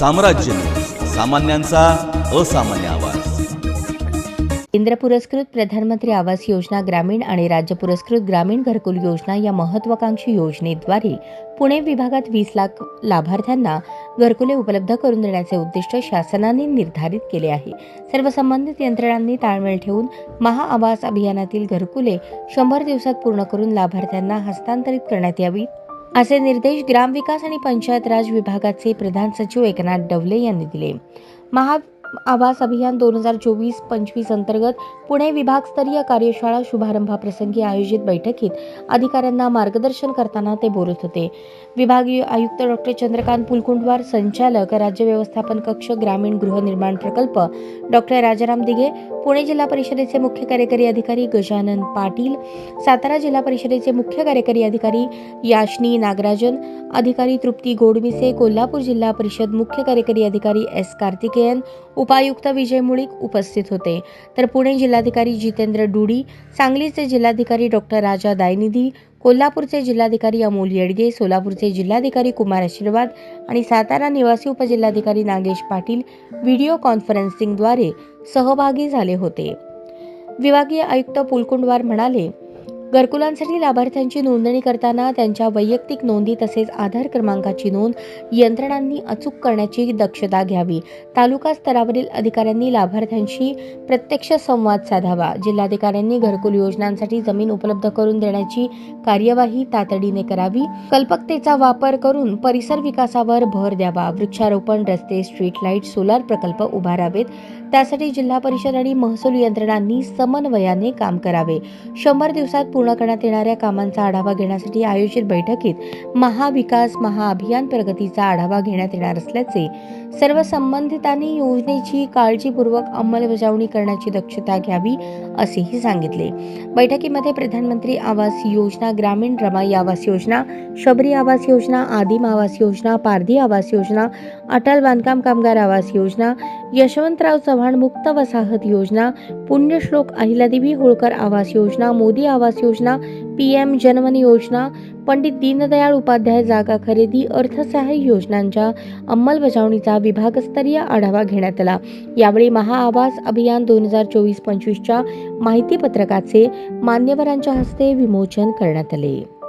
साम्राज्य. सामान्यांचा असामान्य आवाज. केंद्र पुरस्कृत प्रधानमंत्री आवास योजना ग्रामीण आणि राज्य पुरस्कृत ग्रामीण घरकुल योजना या महत्वाकांक्षी योजनेद्वारे पुणे विभागात वीस लाख लाभार्थ्यांना घरकुले उपलब्ध करून देण्याचे उद्दिष्ट शासनाने निर्धारित केले आहे. सर्व संबंधित यंत्रणांनी ताळमेळ ठेवून महाआवास अभियानातील घरकुले शंभर दिवसात पूर्ण करून लाभार्थ्यांना हस्तांतरित करण्यात यावी असे निर्देश ग्रामविकास आणि पंचायत राज विभागाचे प्रधान सचिव एकनाथ डवले यांनी दिले. महा आवास अभियान दोन हजार चोवीस पंचवीस अंतर्गत पुणे विभागस्तरीय कार्यशाळा शुभारंभाप्रसंगी आयोजित बैठकीत अधिकाऱ्यांना मार्गदर्शन करताना ते बोलत होते. विभागीय आयुक्त डॉक्टर चंद्रकांत पुलकुंडवार संचालक राज्य व्यवस्थापन कक्ष ग्रामीण गृहनिर्माण प्रकल्प डॉक्टर राजाराम दिघे पुणे जिल्हा परिषदेचे मुख्य कार्यकारी अधिकारी गजानन पाटील सातारा जिल्हा परिषदेचे मुख्य कार्यकारी अधिकारी याशनी नागराजन अधिकारी तृप्ती गोडमिसे कोल्हापूर जिल्हा परिषद मुख्य कार्यकारी अधिकारी एस कार्तिकेयन उपायुक्त विजय मुळीक उपस्थित होते. तर पुणे जिल्हाधिकारी जितेंद्र डुडी सांगलीचे जिल्हाधिकारी डॉक्टर राजा दायनिधी कोल्हापूरचे जिल्हाधिकारी अमोल येडगे सोलापूरचे जिल्हाधिकारी कुमार आशीर्वाद आणि सातारा निवासी उपजिल्हाधिकारी नागेश पाटील व्हिडिओ कॉन्फरन्सिंगद्वारे सहभागी झाले होते. विभागीय आयुक्त पुलकुंडवार म्हणाले घरकुलांसाठी लाभार्थ्यांची नोंदणी करताना त्यांच्या वैयक्तिक नोंदी तसेच आधार क्रमांकाची नोंद यंत्रणांनी अचूक करण्याची दक्षता घ्यावी. तालुका स्तरावरील अधिकाऱ्यांनी लाभार्थ्यांशी प्रत्यक्ष संवाद साधावा. जिल्हाधिकाऱ्यांनी घरकुल योजनांसाठी जमीन उपलब्ध करून देण्याची कार्यवाही तातडीने करावी. कल्पकतेचा वापर करून परिसर विकासावर भर द्यावा. वृक्षारोपण रस्ते स्ट्रीट लाइट सोलार प्रकल्प उभारावेत. त्यासाठी जिल्हा परिषद आणि महसूल यंत्रणांनी समन्वयाने काम करावे. शंभर दिवसात पूर्ण करण्यात येणाऱ्या कामांचा आढावा घेण्यासाठी आयोजित बैठकीत महाविकास महाअभियान प्रगतीचा आढावा घेण्यात येणार असल्याचे सर्व संबंधितांनी योजनेची काळजीपूर्वक अंमलबजावणी करण्याची दक्षता घ्यावी असेही सांगितले. बैठकीमध्ये प्रधानमंत्री आवास योजना ग्रामीण रमाई आवास योजना शबरी आवास योजना आदिम आवास योजना पारधी आवास योजना अटल बांधकाम कामगार आवास योजना यशवंतराव चव्हाण मुक्त वसाहत योजना पुण्यश्लोक अहिल्यादेवी होळकर आवास योजना मोदी आवास योजना पी एम जनवन योजना पंडित दीनदयाळ उपाध्याय जागा खरेदी अर्थसहाय्य योजनांच्या अंमलबजावणीचा विभागस्तरीय आढावा घेण्यात आला. यावेळी महाआवास अभियान दोन हजार चोवीस पंचवीसच्या माहितीपत्रकाचे मान्यवरांच्या हस्ते विमोचन करण्यात आले.